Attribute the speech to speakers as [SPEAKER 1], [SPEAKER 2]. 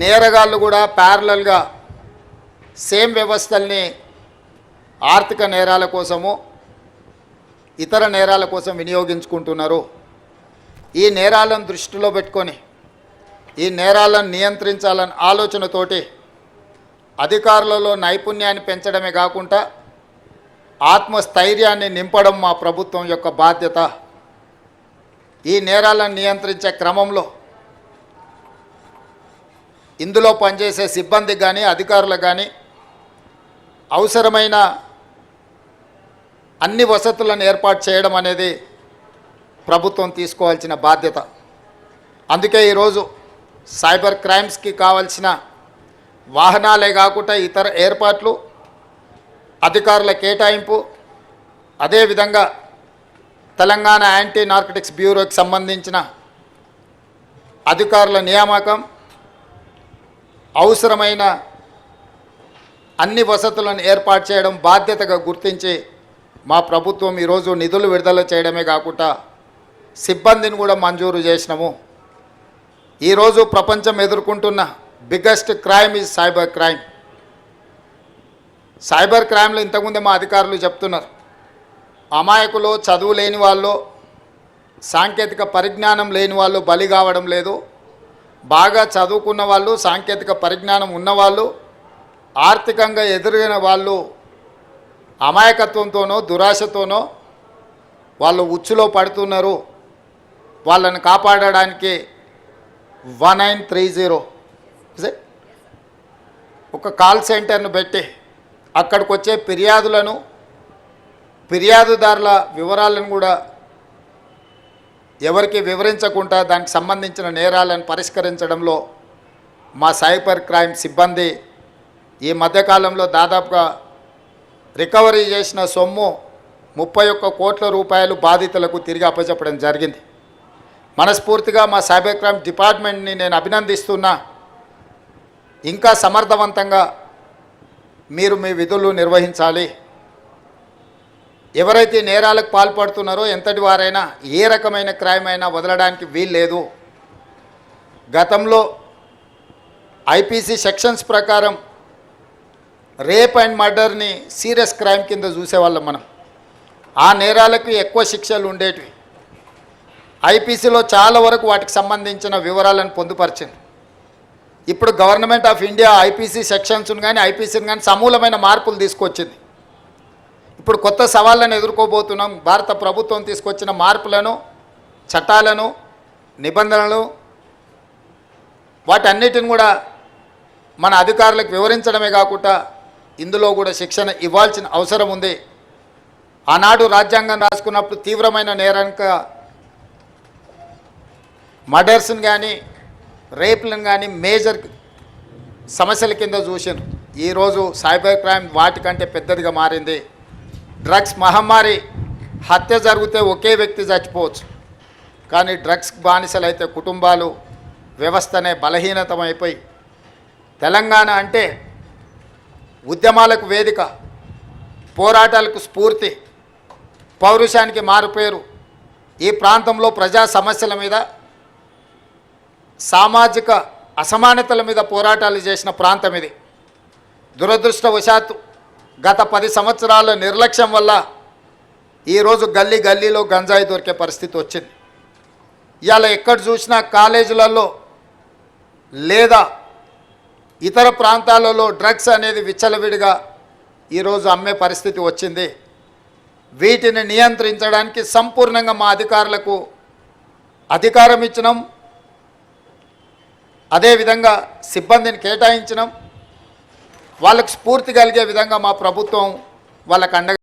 [SPEAKER 1] నేరగాళ్ళు కూడా ప్యారలల్గా సేమ్ వ్యవస్థల్ని ఆర్థిక నేరాల కోసము ఇతర నేరాల కోసం వినియోగించుకుంటున్నారు. ఈ నేరాలను దృష్టిలో పెట్టుకొని ఈ నేరాలను నియంత్రించాలని ఆలోచనతోటి అధికారులలో నైపుణ్యాన్ని పెంచడమే కాకుండా ఆత్మస్థైర్యాన్ని నింపడం మా ప్రభుత్వం యొక్క బాధ్యత. ఈ నేరాలను నియంత్రించే క్రమంలో ఇందులో పనిచేసే సిబ్బంది కానీ అధికారులకు కానీ అవసరమైన అన్ని వసతులను ఏర్పాటు చేయడం అనేది ప్రభుత్వం తీసుకోవాల్సిన బాధ్యత. అందుకే ఈరోజు సైబర్ క్రైమ్స్కి కావాల్సిన వాహనాలే కాకుండా ఇతర ఏర్పాట్లు అధికారుల కేటాయింపు అదేవిధంగా తెలంగాణ యాంటీ నార్కటిక్స్ బ్యూరోకి సంబంధించిన అధికారుల నియామకం అవసరమైన అన్ని వసతులను ఏర్పాటు చేయడం బాధ్యతగా గుర్తించి మా ప్రభుత్వం ఈరోజు నిధులు విడుదల చేయడమే కాకుండా సిబ్బందిని కూడా మంజూరు చేసినాము. ఈరోజు ప్రపంచం ఎదుర్కొంటున్న biggest crime is cyber crime cyber క్రైమ్లు ఇంతకుముందే మా అధికారులు చెప్తున్నారు. అమాయకులు చదువు లేని వాళ్ళు సాంకేతిక పరిజ్ఞానం లేని వాళ్ళు బలి కావడం లేదు. బాగా చదువుకున్న వాళ్ళు సాంకేతిక పరిజ్ఞానం ఉన్నవాళ్ళు ఆర్థికంగా ఎదురైన వాళ్ళు అమాయకత్వంతోనో దురాశతోనో వాళ్ళు ఉచ్చులో పడుతున్నారు. వాళ్ళని కాపాడడానికి వన్ నైన్ త్రీ జీరో. ఒక కాల్ సెంటర్ను పెట్టి అక్కడికి వచ్చే ఫిర్యాదులను ఫిర్యాదుదారుల వివరాలను కూడా ఎవరికి వివరించకుండా దానికి సంబంధించిన నేరాలను పరిష్కరించడంలో మా సైబర్ క్రైమ్ సిబ్బంది ఈ మధ్యకాలంలో దాదాపుగా రికవరీ చేసిన సొమ్ము ముప్పై ఒక్క కోట్ల రూపాయలు బాధితులకు తిరిగి అప్పచెప్పడం జరిగింది. మనస్ఫూర్తిగా మా సైబర్ క్రైమ్ డిపార్ట్మెంట్ని నేను అభినందిస్తున్నా. ఇంకా సమర్థవంతంగా మీరు మీ విధులు నిర్వహించాలి. ఎవరైతే నేరాలకు పాల్పడుతున్నారో ఎంతటి వారైనా ఏ రకమైన క్రైమ్ అయినా వదలడానికి వీల్లేదు. గతంలో ఐపీసీ సెక్షన్స్ ప్రకారం రేప్ అండ్ మర్డర్ని సీరియస్ క్రైమ్ కింద చూసేవాళ్ళం మనం. ఆ నేరాలకు ఎక్కువ శిక్షలు ఉండేటివి. ఐపీసీలో చాలా వరకు వాటికి సంబంధించిన వివరాలను పొందుపరిచింది. ఇప్పుడు గవర్నమెంట్ ఆఫ్ ఇండియా ఐపీసీ సెక్షన్స్ను కానీ ఐపీసీని కానీ సమూలమైన మార్పులు తీసుకొచ్చింది. ఇప్పుడు కొత్త సవాళ్ళను ఎదుర్కోబోతున్నాం. భారత ప్రభుత్వం తీసుకొచ్చిన మార్పులను చట్టాలను నిబంధనలు వాటన్నిటిని కూడా మన అధికారులకు వివరించడమే కాకుండా ఇందులో కూడా శిక్షణ ఇవ్వాల్సిన అవసరం ఉంది. ఆనాడు రాజ్యాంగం రాసుకున్నప్పుడు తీవ్రమైన నేరానిక మర్డర్స్ని కానీ రేపులను కానీ మేజర్ సమస్యల కింద చూసాను ఈరోజు సైబర్ క్రైమ్ వాటికంటే పెద్దదిగా మారింది. డ్రగ్స్ మహమ్మారి హత్య జరిగితే ఒకే వ్యక్తి చచ్చిపోవచ్చు. కానీ డ్రగ్స్ బానిసలైతే కుటుంబాలు వ్యవస్థనే బలహీనతమైపోయి తెలంగాణ అంటే ఉద్యమాలకు వేదిక పోరాటాలకు స్ఫూర్తి పౌరుషానికి మారుపేరు. ఈ ప్రాంతంలో ప్రజా సమస్యల మీద సామాజిక అసమానతల మీద పోరాటాలు చేసిన ప్రాంతం ఇది. దురదృష్టవశాత్తు గత పది సంవత్సరాల నిర్లక్ష్యం వల్ల ఈరోజు గల్లీ గల్లీలో గంజాయి దొరికే పరిస్థితి వచ్చింది. ఇవాళ ఎక్కడ చూసినా కాలేజీలలో లేదా ఇతర ప్రాంతాలలో డ్రగ్స్ అనేది విచ్చలవిడిగా ఈరోజు అమ్మే పరిస్థితి వచ్చింది. వీటిని నియంత్రించడానికి సంపూర్ణంగా మా అధికారులకు అధికారం ఇచ్చినాం. అదేవిధంగా సిబ్బందిని కేటాయించినాం. వాళ్ళకు స్ఫూర్తి కలిగే విధంగా మా ప్రభుత్వం వాళ్ళకు అండగా